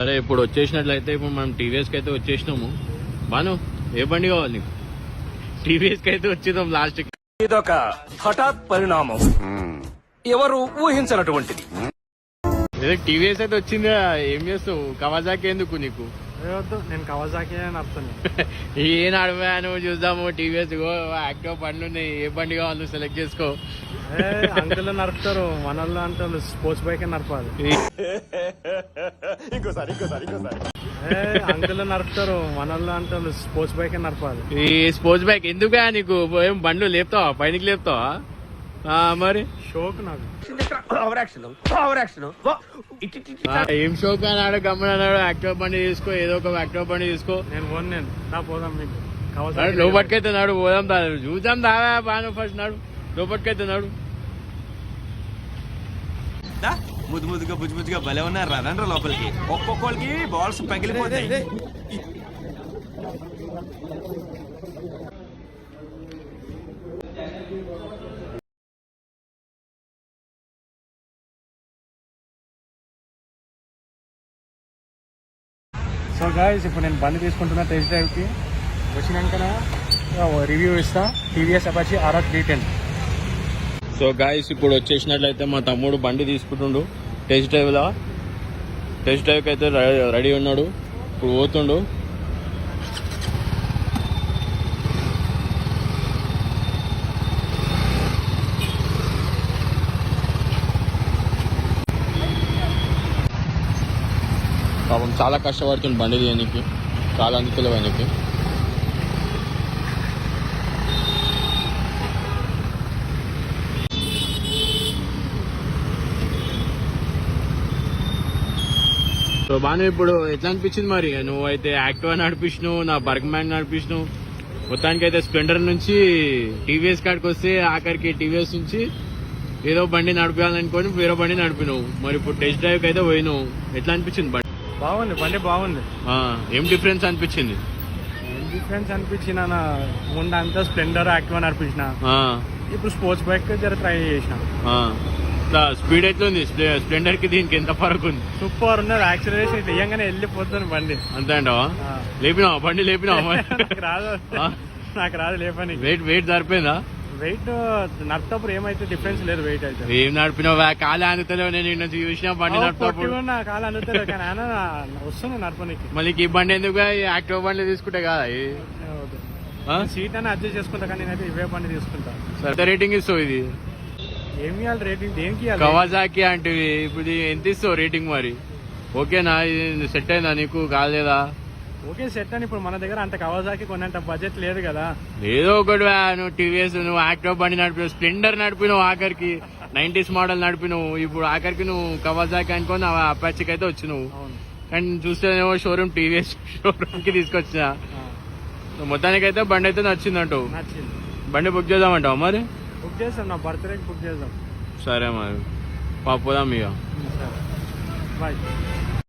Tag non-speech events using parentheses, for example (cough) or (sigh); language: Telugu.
సరే ఇప్పుడు వచ్చేసినట్లయితే ఇప్పుడు మనం టీవీఎస్కి అయితే వచ్చేసినాము. బాను ఏ బండి కావాలి నీకు? టీవీఎస్కి అయితే వచ్చినాం లాస్ట్కి ఇదొక హఠాత్ పరిణామం. ఎవరు ఊహించినటువంటిది. ఏదో టీవీఎస్ అయితే వచ్చిందా ఏం చేస్తావు? కవాజాకి ఎందుకు నీకు? వద్దు నేను కవజాకి నడుపుతాను ఏ నడవాను చూద్దాము టీవీఎస్ యాక్టివ్ బండ్లు ఉన్నాయి ఏ బండి కావాలి సెలెక్ట్ చేసుకో. అంకుల్ నడుపుతారు మనల్లో అంటే వాళ్ళు స్పోర్ట్స్ బైక్ నడపాలి (laughs) ఏ అంకుల్ నడుపుతారు మనల్లో అంటే వాళ్ళు స్పోర్ట్స్ బైక్ నడపాలి. ఈ స్పోర్ట్స్ బైక్ ఎందుకు నీకు? ఏం బండ్లు లేపుతావా? పైనకి లేపుతావా? ఆ, మరి? షోక్ నాకు. ఏం షోక్ అన్నాడు గమ్మున అన్నాడు యాక్టివ్ బండి తీసుకో ఏదో ఒక యాక్టివ్ బండి తీసుకో. నేను పోను నేను. నా పోదాం మీకు నాడు కవజాకి లోపలికైతే నాడు పోదాం దా చూద్దాం దావా బాను ఫస్ట్ నాడు. లోపలికైతే నాడు. దా, ముద్దు ముద్దుగా బుజ్జు బుజ్జుగా భలే ఉన్నారు రండ్రా లోపలికి. ఒక్కొక్కరికి బాల్స్ పగిలిపోతాయి. సో గాయస్ ఇప్పుడు నేను బండి తీసుకుంటున్నా టెస్ట్ డ్రైవ్కి. వచ్చినాక రివ్యూ ఇస్తా. TVS Apache RR three ten so guys ఇప్పుడు వచ్చేసినట్లయితే మా తమ్ముడు బండి తీసుకుంటుండు. టెస్ట్ డ్రైవ్ లా? టెస్ట్ డ్రైవ్కి అయితే రెడీ ఉన్నాడు. ఇప్పుడు పోతుండు. పాపం చాలా కష్టపడుతుంది బండి తీయడానికి చాలా అనుకూలమైనకి ఆయనకి సో బాను ఇప్పుడు ఎట్లా అనిపించింది మరి? నువ్వు అయితే యాక్టివా నడిపించినావు నా బర్గ్ మ్యాన్ నడిపించినావు మొత్తానికి అయితే స్ప్లెండర్ నుంచి టీవీఎస్ కాడికి వస్తే ఆఖరికి టీవీఎస్ నుంచి ఏదో బండి నడిపించాలనుకొని వేరే బండి నడిపినావు. మరి ఇప్పుడు టెస్ట్ డ్రైవ్ అయితే పోయినావు. ఎట్లా అనిపించింది బండి? బాగుంది బండి బాగుంది. ఏం డిఫరెన్స్ అనిపించింది? ఏం డిఫరెన్స్ అనిపించిన ముందు అంతా స్ప్లెండర్ యాక్టివ్ నడిపించిన. ఇప్పుడు స్పోర్ట్స్ బైక్ జర ట్రై చేసిన. స్పీడ్ ఎట్లుంది? స్ప్లెండర్కి దీనికి ఎంత ఫరక్ ఉంది? సూపర్ ఉన్నది. యాక్సిలరేషన్ ఇట్లా ఇయ్యంగానే వెళ్ళిపోతుంది బండి. అంతే అంటావా. లేపినావా? బండి లేపినావా? రాదు? (laughs) నాకు రాదు లేపని వెయిట్ వెయిట్ సరిపోయిందా? వెయిట్ నడిపేటప్పుడు ఏమైతే డిఫరెన్స్ లేదు వెయిట్ అయితే. ఏం నడిపినావా? కాలే అందుతలేవు నేను నిన్న చూసిన బండి నడుపుతప్పుడు పొట్టిగా నా కాలు అందుతుంది కానీ ఆయన వస్తుంది నడపనికి. మళ్ళీ ఈ బండి ఎందుకు యాక్టివ్ బండి తీసుకుంటే కదా? సీట్ అని అడ్జస్ట్ చేసుకుంటా కానీ నేనైతే ఇవే బండి తీసుకుంటా. ఎంత రేటింగ్ ఇస్తావు ఇది? ఏం ఇవ్వాలి రేటింగ్ దేనికి ఇవ్వాలి కవాజాకి అంటే ఇప్పుడు ఎంత ఇస్తావు రేటింగ్ మరి? ఓకేనా? ఇది సెట్ అయిందా నీకు? కాలేదా? ఓకే సెట్ అని ఇప్పుడు మన దగ్గర అంత కవాజాకి కొన్నంత బడ్జెట్ లేదు కదా. ఏదో ఒకటి వా, నువ్వు టీవీఎస్ నువ్వు యాక్టివ్ బండి నడిపినావు స్ప్లెండర్ నడిపినావు ఆఖరికి. నైన్టీస్ మోడల్ నడిపినావు. ఇప్పుడు ఆఖరికి నువ్వు కవాజాకి అనుకొని అపాచికి అయితే వచ్చినావు. అవును. కానీ చూస్తేనేమో షోరూమ్ టీవీఎస్ షోరూమ్కి తీసుకొచ్చిన. ఆ, మొత్తానికి అయితే బండి అయితే నచ్చిందంటావు. నచ్చింది. బండి బుక్ చేద్దామంటావు మరి? బుక్ చేస్తాం నా బర్త్డేకి బుక్ చేద్దాం సరే మరి. పాపోదాం ఇక. బాయ్.